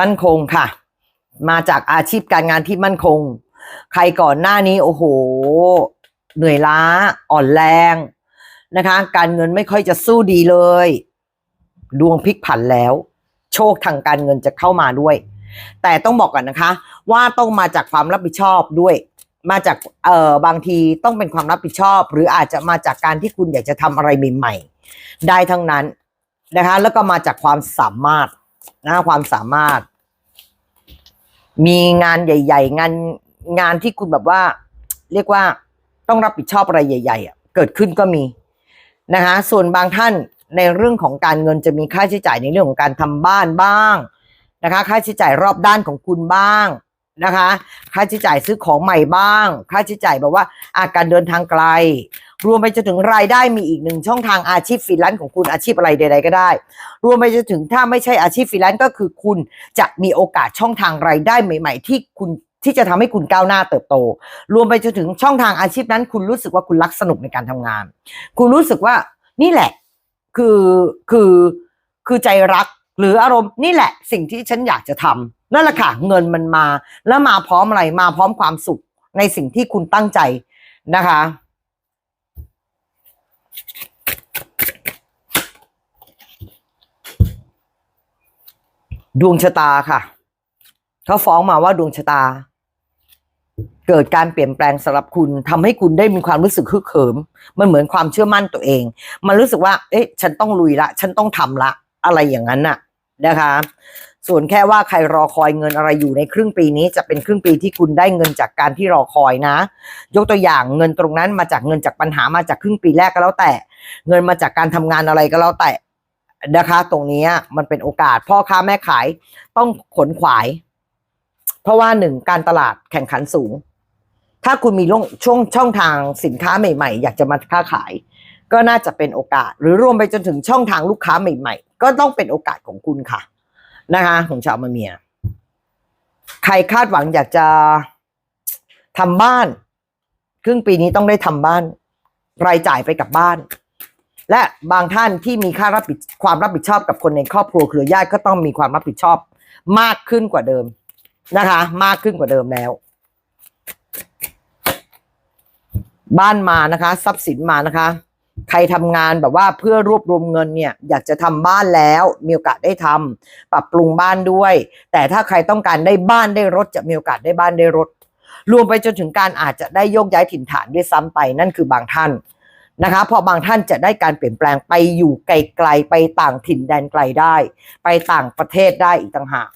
มั่นคงค่ะ มาจากอาชีพการงานที่มั่นคง ใครก่อนหน้านี้ โอ้โห เหนื่อยล้า อ่อนแรงนะคะ การเงินไม่ค่อยจะสู้ดีเลย ดวงพลิกผันแล้ว โชคทางการเงินจะเข้ามาด้วย แต่ต้องบอกก่อนนะคะ ว่าต้องมาจากความรับผิดชอบด้วยมาจากเอ่อบางทีต้องเป็นความรับผิดชอบ หรืออาจจะมาจากการที่คุณอยากจะทำอะไรใหม่ๆได้ทั้งนั้นนะคะ แล้วก็มาจากความสามารถ นะความสามารถ มีงานใหญ่ ๆ งานงานที่คุณแบบว่า เรียกว่าต้องรับผิดชอบอะไรใหญ่ๆอะเกิดขึ้นก็มีนะคะส่วนบางท่านในเรื่องของการเงินจะมีค่าใช้จ่ายในเรื่องของการทำบ้านบ้างนะคะ ค่าใช้จ่ายรอบด้านของคุณบ้าง นะคะ ค่าใช้จ่ายซื้อของใหม่บ้าง ค่าใช้จ่ายแบบว่าอาการเดินทางไกล รวมไปจนถึงรายได้มีอีกหนึ่งช่องทางอาชีพฟรีแลนซ์ของคุณอาชีพอะไรใด ๆ ก็ได้ รวมไปจนถึงถ้าไม่ใช่อาชีพฟรีแลนซ์ก็คือคุณจะมีโอกาสช่องทางรายได้ใหม่ ๆ ที่คุณที่จะทำให้คุณก้าวหน้าเติบโต รวมไปจนถึงช่องทางอาชีพนั้น คุณรู้สึกว่าคุณรักสนุกในการทำงาน คุณรู้สึกว่านี่แหละ คือคือคือใจรัก หรืออารมณ์นี่แหละ สิ่งที่ฉันอยากจะทำ นั่นแหละค่ะ เงินมันมา แล้วมาพร้อมอะไรมาพร้อมความสุขในสิ่งที่คุณตั้งใจนะคะ ดวงชะตาค่ะเขาฟ้องมาว่าดวงชะตา เกิดการเปลี่ยนแปลงสำหรับคุณทำให้คุณได้มีความรู้สึกฮึกเหิม มันเหมือนความเชื่อมั่นตัวเอง มันรู้สึกว่า เอ๊ะ ฉันต้องลุยละ ฉันต้องทำละ อะไรอย่างนั้นน่ะ นะคะ ส่วนแค่ว่าใครรอคอยเงินอะไรอยู่ในครึ่งปีนี้จะเป็นครึ่งปีที่คุณได้เงินจากการที่รอคอยนะ ยกตัวอย่างเงินตรงนั้นมาจากเงินจากปัญหามาจากครึ่งปีแรกก็แล้วแต่ เงินมาจากการทำงานอะไรก็แล้วแต่นะคะ ตรงนี้มันเป็นโอกาส พ่อค้าแม่ขายต้องขนขวาย เพราะว่าหนึ่งการตลาดแข่งขันสูง ถ้าคุณมีช่องช่องช่องทางสินค้าใหม่ ๆ อยากจะมาค้าขาย ก็น่าจะเป็นโอกาส หรือรวมไปจนถึงช่องทางลูกค้าใหม่ ๆ ก็ต้องเป็นโอกาสของคุณค่ะ นะคะ ของชาวมะเมีย ใครคาดหวังอยากจะทำบ้าน ครึ่งปีนี้ต้องได้ทำบ้าน รายจ่ายไปกับบ้าน และบางท่านที่มีค่ารับผิดความรับผิดชอบกับคนในครอบครัวเครือญาติก็ต้องมีความรับผิดชอบมากขึ้นกว่าเดิมนะคะ มากขึ้นกว่าเดิมแล้ว บ้านมานะคะ ทรัพย์สินมานะคะ ใครทำงานแบบว่าเพื่อรวบรวมเงินเนี่ยอยากจะทำบ้านแล้วมีโอกาสได้ทำปรับปรุงบ้านด้วย แต่ถ้าใครต้องการได้บ้านได้รถจะมีโอกาสได้บ้านได้รถ รวมไปจนถึงการอาจจะได้โยกย้ายถิ่นฐานด้วยซ้ำไปนั่นคือบางท่านนะคะเพอบางท่านจะได้การเปลี่ยนแปลงไปอยู่ไกลๆไปต่างถิ่นแดนไกลได้ ไปต่างประเทศได้อีกต่างหาก